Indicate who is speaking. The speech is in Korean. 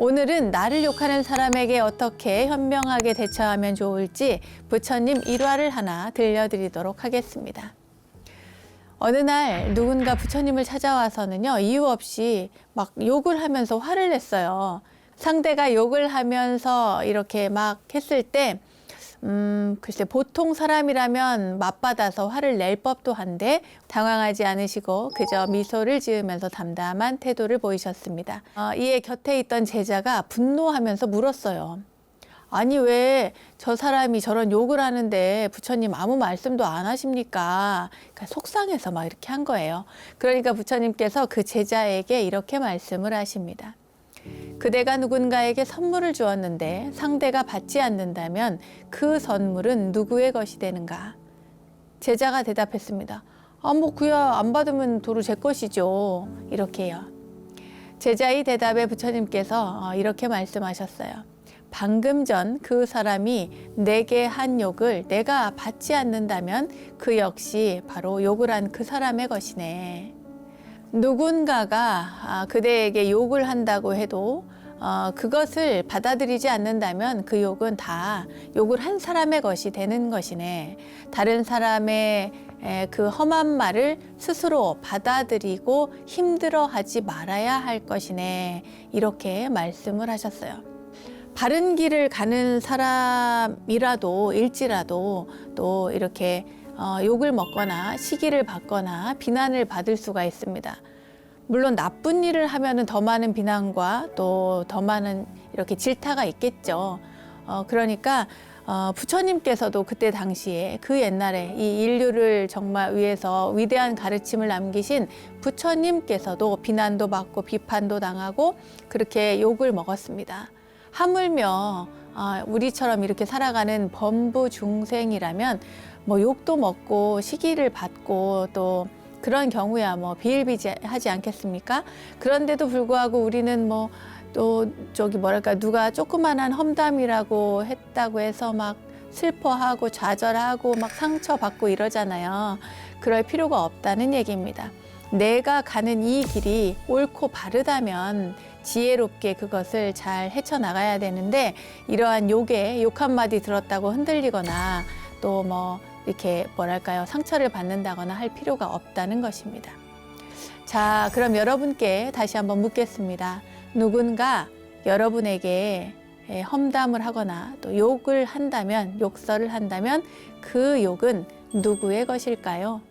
Speaker 1: 오늘은 나를 욕하는 사람에게 어떻게 현명하게 대처하면 좋을지 부처님 일화를 하나 들려드리도록 하겠습니다. 어느 날 누군가 부처님을 찾아와서는요 이유 없이 막 욕을 하면서 화를 냈어요. 상대가 욕을 하면서 이렇게 막 했을 때 음, 글쎄 보통 사람이라면 맞받아서 화를 낼 법도 한데 당황하지 않으시고 그저 미소를 지으면서 담담한 태도를 보이셨습니다. 어, 이에 곁에 있던 제자가 분노하면서 물었어요. 아니 왜 저 사람이 저런 욕을 하는데 부처님 아무 말씀도 안 하십니까? 그러니까 속상해서 막 이렇게 한 거예요. 그러니까 부처님께서 그 제자에게 이렇게 말씀을 하십니다. 그대가 누군가에게 선물을 주었는데 상대가 받지 않는다면 그 선물은 누구의 것이 되는가? 제자가 대답했습니다. 아, 뭐, 그야 안 받으면 도로 제 것이죠. 이렇게요. 제자의 대답에 부처님께서 어, 이렇게 말씀하셨어요. 방금 전 그 사람이 내게 한 욕을 내가 받지 않는다면 그 역시 바로 욕을 한 그 사람의 것이네. 누군가가 아, 그대에게 욕을 한다고 해도 어, 그것을 받아들이지 않는다면 그 욕은 다 욕을 한 사람의 것이 되는 것이네. 다른 사람의 에, 그 험한 말을 스스로 받아들이고 힘들어하지 말아야 할 것이네. 이렇게 말씀을 하셨어요. 바른 길을 가는 사람이라도 일지라도 또 이렇게 어, 욕을 먹거나 시기를 받거나 비난을 받을 수가 있습니다. 물론 나쁜 일을 하면은 더 많은 비난과 또 더 많은 이렇게 질타가 있겠죠. 어, 그러니까 어, 부처님께서도 그때 당시에 그 옛날에 이 인류를 정말 위해서 위대한 가르침을 남기신 부처님께서도 비난도 받고 비판도 당하고 그렇게 욕을 먹었습니다. 하물며 아, 우리처럼 이렇게 살아가는 범부 중생이라면 뭐 욕도 먹고 시기를 받고 또 그런 경우야 뭐 비일비재하지 않겠습니까? 그런데도 불구하고 우리는 뭐 또 저기 뭐랄까 누가 조그만한 험담이라고 했다고 해서 막 슬퍼하고 좌절하고 막 상처받고 이러잖아요. 그럴 필요가 없다는 얘기입니다. 내가 가는 이 길이 옳고 바르다면 지혜롭게 그것을 잘 헤쳐나가야 되는데 이러한 욕에 욕 한마디 들었다고 흔들리거나 또 뭐 이렇게 뭐랄까요 상처를 받는다거나 할 필요가 없다는 것입니다. 자, 그럼 여러분께 다시 한번 묻겠습니다. 누군가 여러분에게 예, 험담을 하거나 또 욕을 한다면, 욕설을 한다면 그 욕은 누구의 것일까요?